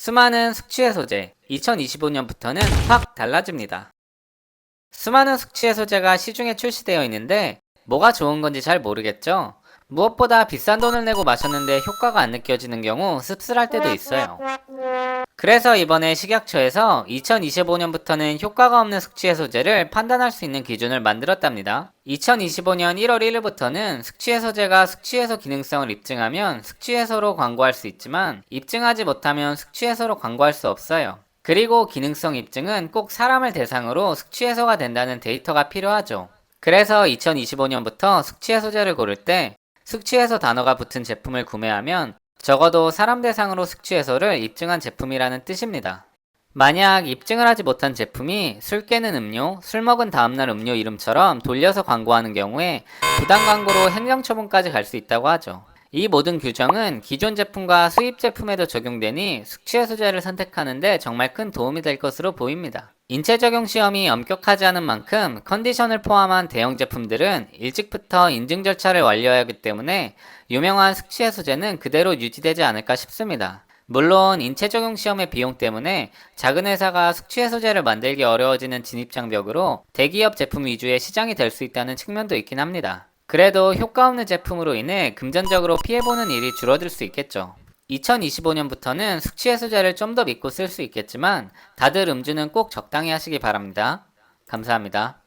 수많은 숙취해소제 2025년부터는 확 달라집니다. 수많은 숙취해소제가 시중에 출시되어 있는데 뭐가 좋은 건지 잘 모르겠죠? 무엇보다 비싼 돈을 내고 마셨는데 효과가 안 느껴지는 경우 씁쓸할 때도 있어요. 그래서 이번에 식약처에서 2025년부터는 효과가 없는 숙취해소제를 판단할 수 있는 기준을 만들었답니다. 2025년 1월 1일부터는 숙취해소제가 숙취해소 기능성을 입증하면 숙취해소로 광고할 수 있지만 입증하지 못하면 숙취해소로 광고할 수 없어요. 그리고 기능성 입증은 꼭 사람을 대상으로 숙취해소가 된다는 데이터가 필요하죠. 그래서 2025년부터 숙취해소제를 고를 때 숙취해소 단어가 붙은 제품을 구매하면 적어도 사람 대상으로 숙취해소를 입증한 제품이라는 뜻입니다. 만약 입증을 하지 못한 제품이 술 깨는 음료, 술 먹은 다음날 음료 이름처럼 돌려서 광고하는 경우에 부당 광고로 행정처분까지 갈 수 있다고 하죠. 이 모든 규정은 기존 제품과 수입 제품에도 적용되니 숙취해소제를 선택하는데 정말 큰 도움이 될 것으로 보입니다. 인체 적용 시험이 엄격하지 않은 만큼 컨디션을 포함한 대형 제품들은 일찍부터 인증 절차를 완료해야 하기 때문에 유명한 숙취해소제는 그대로 유지되지 않을까 싶습니다. 물론 인체 적용 시험의 비용 때문에 작은 회사가 숙취해소제를 만들기 어려워지는 진입장벽으로 대기업 제품 위주의 시장이 될 수 있다는 측면도 있긴 합니다. 그래도 효과 없는 제품으로 인해 금전적으로 피해보는 일이 줄어들 수 있겠죠. 2025년부터는 숙취 해소제를 좀 더 믿고 쓸 수 있겠지만 다들 음주는 꼭 적당히 하시기 바랍니다. 감사합니다.